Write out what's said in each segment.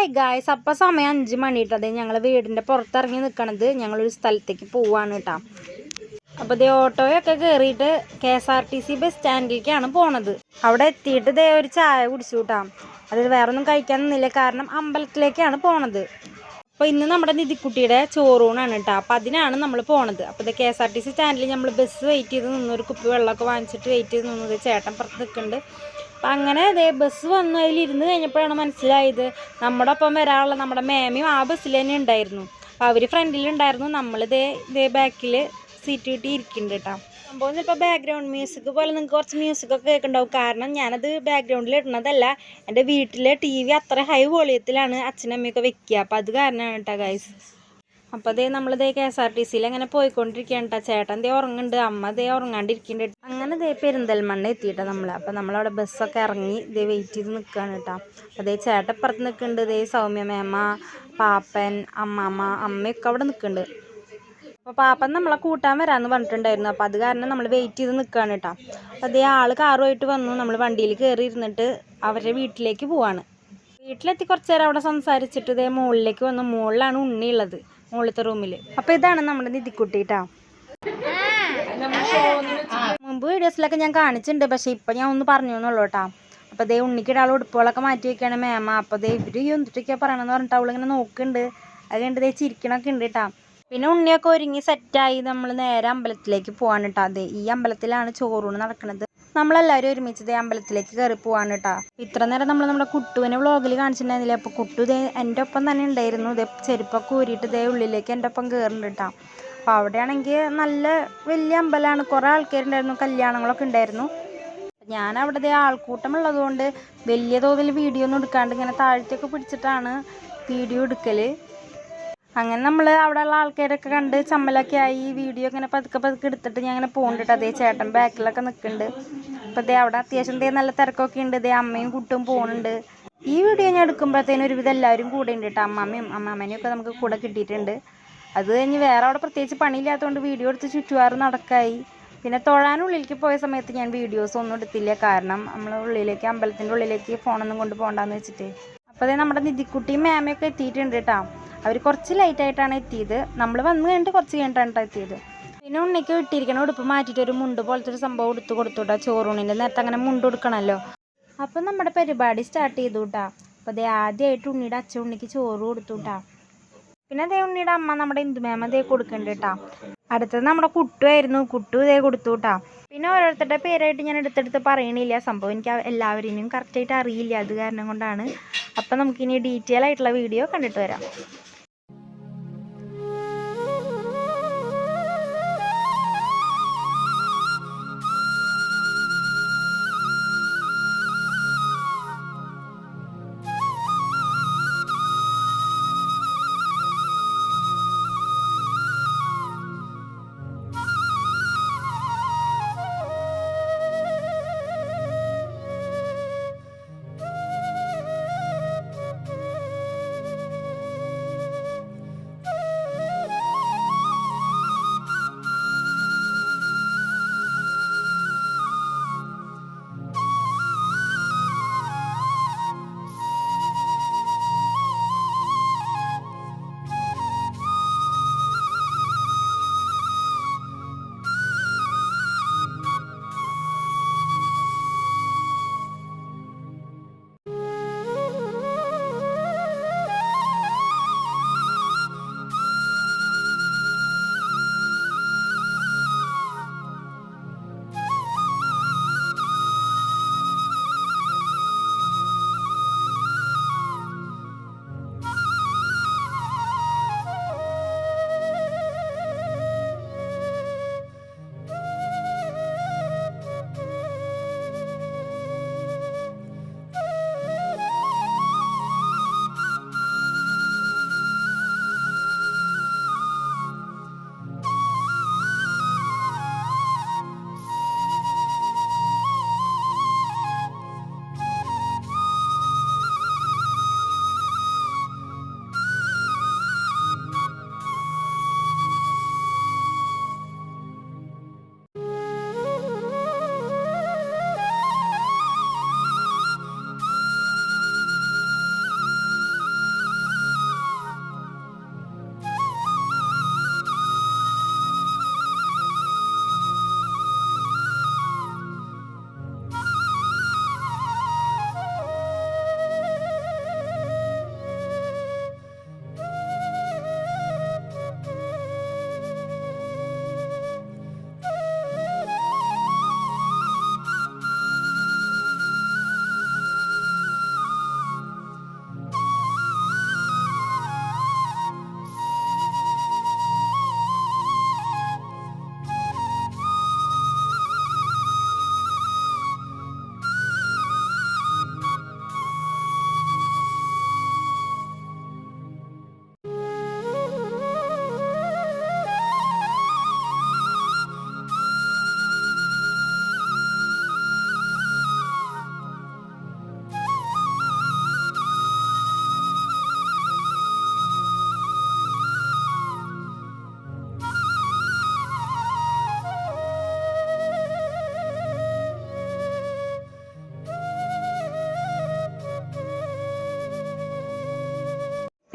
Hi guys അപ്പം സമയം അഞ്ച് മണിയിട്ടത് ഞങ്ങൾ വീടിന്റെ പുറത്തിറങ്ങി നിൽക്കണത് ഞങ്ങളൊരു സ്ഥലത്തേക്ക് പോവാണ് കേട്ടോ. അപ്പോൾ ഇതേ ഓട്ടോയൊക്കെ കയറിയിട്ട് K S R T C bus സ്റ്റാൻഡിലേക്കാണ് പോണത്. അവിടെ എത്തിയിട്ട് ദേ ഒരു ചായ കുടിച്ചു കേട്ടോ. അതിൽ വേറെ ഒന്നും കഴിക്കാൻ നിന്നില്ല. കാരണം അമ്പലത്തിലേക്കാണ് പോണത്. അപ്പോൾ ഇന്ന് നമ്മുടെ നിധിക്കുട്ടിയുടെ ചോറൂണാണ് കേട്ടോ. അപ്പോൾ അതിനാണ് നമ്മൾ പോണത്. അപ്പോൾ ഇത് K S R T C സ്റ്റാൻഡിൽ നമ്മൾ ബസ് വെയിറ്റ് ചെയ്ത് നിന്ന്. ഒരു കുപ്പി വെള്ളമൊക്കെ വാങ്ങിച്ചിട്ട് വെയിറ്റ് ചെയ്ത് നിന്നത് ചേട്ടൻ പുറത്ത് നിൽക്കുന്നുണ്ട് അപ്പം അങ്ങനെ അതേ ബസ് വന്നു. അതിലിരുന്ന് കഴിഞ്ഞപ്പോഴാണ് മനസ്സിലായത് നമ്മുടെ ഒപ്പം വരാനുള്ള നമ്മുടെ മേമയും ആ ബസ്സിൽ തന്നെ ഉണ്ടായിരുന്നു. അപ്പോൾ അവർ ഫ്രണ്ടിലുണ്ടായിരുന്നു നമ്മളിതേ ഇതേ ബാക്കിൽ സീറ്റ് കിട്ടി ഇരിക്കുന്നുണ്ട് കേട്ടോ സംഭവം ചിലപ്പോൾ ബാക്ക്ഗ്രൗണ്ട് മ്യൂസിക് പോലെ നിങ്ങൾക്ക് കുറച്ച് മ്യൂസിക് ഒക്കെ കേൾക്കുന്നുണ്ടാവും കാരണം ഞാനത് ബാക്ക്ഗ്രൗണ്ടിൽ ഇടുന്നതല്ല. എന്റെ വീട്ടിലെ ടി വി അത്ര ഹൈ വോളിയത്തിലാണ് അച്ഛനമ്മയൊക്കെ വെക്കുക. അപ്പോൾ അത് കാരണമാണ് കേട്ടോ ഗൈസ് അപ്പോൾ അതേ നമ്മളിതേ കെ എസ് ആർ ടി സിയിൽ അങ്ങനെ പോയിക്കൊണ്ടിരിക്കുകയാണ് ചേട്ടൻ ദേ ഉറങ്ങുന്നുണ്ട്. അമ്മ ദേ ഉറങ്ങാണ്ടിരിക്കുന്നുണ്ട്. അങ്ങനെ ദേ പെരിന്തൽമണ്ണ എത്തിയിട്ടാ നമ്മൾ അപ്പോൾ നമ്മളവിടെ ബസ്സൊക്കെ ഇറങ്ങി ദേ വെയിറ്റ് ചെയ്ത് നിൽക്കുകയാണ് കേട്ടോ അതേ ചേട്ടൻ ഇപ്പുറത്ത് നിൽക്കുന്നുണ്ട് ദേ സൗമ്യ മേമ പാപ്പൻ അമ്മാമ്മ അമ്മയൊക്കെ അവിടെ നിൽക്കുന്നുണ്ട് അപ്പോൾ പാപ്പൻ നമ്മളെ കൂട്ടാൻ വരാന്ന് പറഞ്ഞിട്ടുണ്ടായിരുന്നു. അപ്പോൾ അത് കാരണം നമ്മൾ വെയിറ്റ് ചെയ്ത് നിൽക്കുകയാണ് കേട്ടോ അപ്പോൾ അതേ ആൾ കാറുമായിട്ട് വന്നു. നമ്മൾ വണ്ടിയിൽ കയറി ഇരുന്നിട്ട് അവരുടെ വീട്ടിലേക്ക് പോവാണ്. വീട്ടിലെത്തി കുറച്ച് നേരം അവിടെ സംസാരിച്ചിട്ട് ഇതേ മുകളിലേക്ക് വന്നു. മുകളിലാണ് ഉണ്ണി ഉള്ളത് മുകളിലത്തെ റൂമിൽ അപ്പോൾ ഇതാണ് നമ്മുടെ നിധിക്കുട്ടിട്ടാ മുമ്പ് വീഡിയോസിലൊക്കെ ഞാൻ കാണിച്ചിട്ടുണ്ട് പക്ഷേ ഇപ്പം ഞാൻ ഒന്ന് പറഞ്ഞു എന്നുള്ളൂ കേട്ടോ അപ്പോൾ ദേ ഉണ്ണിക്കിടാൾ ഉടുപ്പുകളൊക്കെ മാറ്റി വെക്കുകയാണ് മേമ. അപ്പോൾ ദേ ഇവർ എന്തിട്ടൊക്കെയാണ് പറയണമെന്ന് പറഞ്ഞിട്ട് അവളിങ്ങനെ നോക്കുന്നുണ്ട്. അത് ദേ ചിരിക്കണൊക്കെ ഉണ്ട് കേട്ടോ പിന്നെ ഉണ്ണിയൊക്കെ ഒരുങ്ങി സെറ്റായി നമ്മൾ നേരെ അമ്പലത്തിലേക്ക് പോവാണ് കേട്ടോ അതെ ഈ അമ്പലത്തിലാണ് ചോറൂണ് നടക്കുന്നത് നമ്മളെല്ലാവരും ഒരുമിച്ച് ഇതേ അമ്പലത്തിലേക്ക് കയറി പോവാണ് കേട്ടോ ഇത്ര നേരം നമ്മൾ നമ്മുടെ കുട്ടുവിനെ വ്ളോഗിൽ കാണിച്ചിട്ടുണ്ടായിരുന്നില്ല? അപ്പോൾ കുട്ടു ഇതേ എന്റെ ഒപ്പം തന്നെ ഉണ്ടായിരുന്നു. ഇതേ ചെരുപ്പൊക്കെ ഊരിയിട്ട് ഇതേ ഉള്ളിലേക്ക് എന്റെ ഒപ്പം കയറുന്നുണ്ട് കേട്ടോ അപ്പോൾ അവിടെയാണെങ്കിൽ നല്ല വലിയ അമ്പലമാണ്. കുറേ ആൾക്കാരുണ്ടായിരുന്നു. കല്യാണങ്ങളൊക്കെ ഉണ്ടായിരുന്നു. ഞാൻ അവിടെ ദേ ആൾക്കൂട്ടം ഉള്ളതുകൊണ്ട് വലിയ തോതിൽ വീഡിയോ ഒന്നും എടുക്കാണ്ട് ഇങ്ങനെ താഴ്ത്തിയൊക്കെ പിടിച്ചിട്ടാണ് വീഡിയോ എടുക്കൽ അങ്ങനെ നമ്മൾ അവിടെയുള്ള ആൾക്കാരൊക്കെ കണ്ട് ചമ്മലൊക്കെ ആയി വീഡിയോ ഇങ്ങനെ പതുക്കെ പതുക്കെ എടുത്തിട്ട് ഞാൻ അങ്ങനെ പോകുന്നുണ്ട് അതേ ചേട്ടൻ ബാക്കിലൊക്കെ നിൽക്കുന്നുണ്ട് അപ്പോൾ ദേ അവിടെ അത്യാവശ്യം ദേ നല്ല തിരക്കൊക്കെ ഉണ്ട് ദേ അമ്മയും കുട്ടും പോകുന്നുണ്ട് ഈ വീഡിയോ ഞാൻ എടുക്കുമ്പോഴത്തേനും ഒരുവിധം എല്ലാവരും കൂടെ ഉണ്ട് കേട്ടോ അമ്മമ്മയും അമ്മാമ്മനെയും ഒക്കെ നമുക്ക് കൂടെ കിട്ടിയിട്ടുണ്ട്. അത് കഴിഞ്ഞ് വേറെ അവിടെ പ്രത്യേകിച്ച് പണിയില്ലാത്തതുകൊണ്ട് വീഡിയോ എടുത്ത് ചുറ്റുവാറ് നടക്കായി. പിന്നെ തൊഴാനുള്ളിലേക്ക് പോയ സമയത്ത് ഞാൻ വീഡിയോസ് ഒന്നും എടുത്തില്ല. കാരണം നമ്മൾ ഉള്ളിലേക്ക് അമ്പലത്തിന്റെ ഉള്ളിലേക്ക് ഫോണൊന്നും കൊണ്ട് പോകണ്ടെന്ന് വെച്ചിട്ട്. അപ്പോൾ അതേ നമ്മുടെ നിധിക്കുട്ടിയും മാമയൊക്കെ എത്തിയിട്ടുണ്ട് കേട്ടോ അവർ കുറച്ച് ലേറ്റ് ആയിട്ടാണ് എത്തിയത്. നമ്മൾ വന്ന് കഴിഞ്ഞിട്ട് കുറച്ച് കഴിഞ്ഞിട്ടാണ് കേട്ടോ എത്തിയത്. പിന്നെ ഉണ്ണിക്ക് ഇട്ടിരിക്കണ ഉടുപ്പ് മാറ്റിയിട്ട് ഒരു മുണ്ട് പോലത്തെ ഒരു സംഭവം എടുത്ത് കൊടുത്തു കേട്ടോ ചോറൂണിന്റെ നേരത്തെ അങ്ങനെ മുണ്ട് കൊടുക്കണമല്ലോ അപ്പം നമ്മുടെ പരിപാടി സ്റ്റാർട്ട് ചെയ്തു കേട്ടോ അപ്പോൾ അതേ ആദ്യമായിട്ട് ഉണ്ണിയുടെ അച്ഛൻ ഉണ്ണിക്ക് ചോറ് കൊടുത്തു കേട്ടോ പിന്നെ അതേ ഉണ്ണിയുടെ അമ്മ നമ്മുടെ ഇന്ദുമേമ ദേ കൊടുക്കുന്നുണ്ട് കേട്ടോ അടുത്തത് നമ്മുടെ കുട്ടുമായിരുന്നു കുട്ടു ഇതേ കൊടുത്തു കേട്ടോ പിന്നെ ഓരോരുത്തരുടെ പേരായിട്ട് ഞാൻ എടുത്തെടുത്ത് പറയണില്ല. സംഭവം എനിക്ക് എല്ലാവരെയും കറക്റ്റായിട്ട് അറിയില്ല. അത് കാരണം കൊണ്ടാണ്. അപ്പം നമുക്കിനി ഡീറ്റെയിൽ ആയിട്ടുള്ള വീഡിയോ കണ്ടിട്ട് വരാം.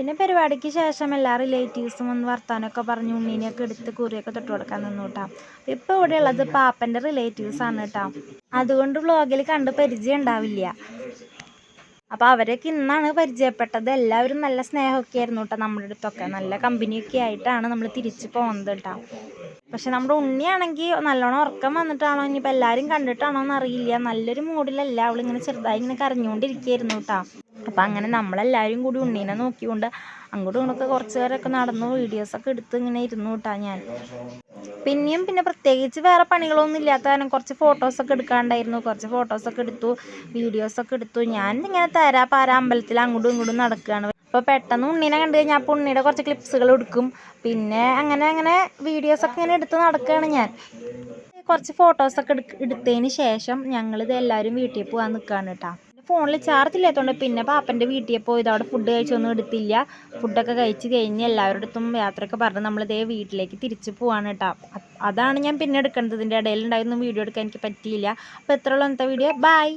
പിന്നെ പരിപാടിക്ക് ശേഷം എല്ലാ റിലേറ്റീവ്സും വന്ന് വർത്താനമൊക്കെ പറഞ്ഞ് ഉണ്ണീനെയൊക്കെ എടുത്ത് കുറിയൊക്കെ തൊട്ട് കൊടുക്കാൻ നിന്നു കേട്ടോ ഇപ്പോൾ ഇവിടെ ഉള്ളത് പാപ്പന്റെ ആണ് കേട്ടോ അതുകൊണ്ട് വ്ളോഗിൽ കണ്ട് പരിചയം ഉണ്ടാവില്ല. അപ്പോൾ അവരൊക്കെ ഇന്നാണ് പരിചയപ്പെട്ടത്. എല്ലാവരും നല്ല സ്നേഹമൊക്കെ ആയിരുന്നു കേട്ടോ നമ്മുടെ അടുത്തൊക്കെ. നല്ല കമ്പനിയൊക്കെ ആയിട്ടാണ് നമ്മൾ തിരിച്ചു പോകുന്നത് കേട്ടോ പക്ഷെ നമ്മുടെ ഉണ്ണിയാണെങ്കിൽ നല്ലോണം ഉറക്കം വന്നിട്ടാണോ ഇനിയിപ്പോൾ എല്ലാവരും കണ്ടിട്ടാണോ എന്നറിയില്ല നല്ലൊരു മൂഡിലല്ല അവളിങ്ങനെ ചെറുതായി ഇങ്ങനെ കരഞ്ഞുകൊണ്ടിരിക്കുകയായിരുന്നു കേട്ടോ അപ്പം അങ്ങനെ നമ്മളെല്ലാവരും കൂടി ഉണ്ണീനെ നോക്കിക്കൊണ്ട് അങ്ങോട്ടും ഇങ്ങോട്ടൊക്കെ കുറച്ച് നേരമൊക്കെ നടന്നു വീഡിയോസൊക്കെ എടുത്ത് ഇങ്ങനെ ഇരുന്നു കേട്ടോ ഞാൻ. പിന്നെയും പിന്നെ പ്രത്യേകിച്ച് വേറെ പണികളൊന്നും ഇല്ലാത്ത കാരണം കുറച്ച് ഫോട്ടോസൊക്കെ എടുക്കാണ്ടായിരുന്നു. കുറച്ച് ഫോട്ടോസൊക്കെ എടുത്തു വീഡിയോസൊക്കെ എടുത്തു. ഞാൻ ഇങ്ങനെ തരാ പാര അമ്പലത്തിൽ അങ്ങോട്ടും ഇങ്ങോട്ടും നടക്കുകയാണ്. അപ്പോൾ പെട്ടെന്ന് ഉണ്ണീനെ കണ്ടു കഴിഞ്ഞാൽ അപ്പോൾ ഉണ്ണിയുടെ കുറച്ച് ക്ലിപ്സുകൾ എടുക്കും. പിന്നെ അങ്ങനെ അങ്ങനെ വീഡിയോസൊക്കെ ഇങ്ങനെ എടുത്ത് നടക്കുകയാണ് ഞാൻ. കുറച്ച് ഫോട്ടോസൊക്കെ എടുക്ക എടുത്തതിന് ശേഷം ഞങ്ങളിത് എല്ലാവരും വീട്ടിൽ പോകാൻ നിൽക്കുകയാണ് കേട്ടോ. ഫോണിൽ ചാർജ് ഇല്ലാത്തതുകൊണ്ട് പിന്നെ പാപ്പന്റെ വീട്ടിൽ പോയത്. അവിടെ ഫുഡ് കഴിച്ചൊന്നും എടുത്തില്ല. ഫുഡൊക്കെ കഴിച്ച് കഴിഞ്ഞ് എല്ലാവരുടെ അടുത്തും യാത്രയൊക്കെ പറഞ്ഞ് നമ്മളിതേ വീട്ടിലേക്ക് തിരിച്ച് പോവാണ് കേട്ടോ അതാണ് ഞാൻ പിന്നെ എടുക്കേണ്ടത് ഇതിന്റെ ഇടയിൽ ഉണ്ടായിരുന്നു വീഡിയോ എടുക്കാൻ എനിക്ക് പറ്റിയില്ല. അപ്പോൾ എത്രയുള്ള ഇന്നത്തെ വീഡിയോ. ബൈ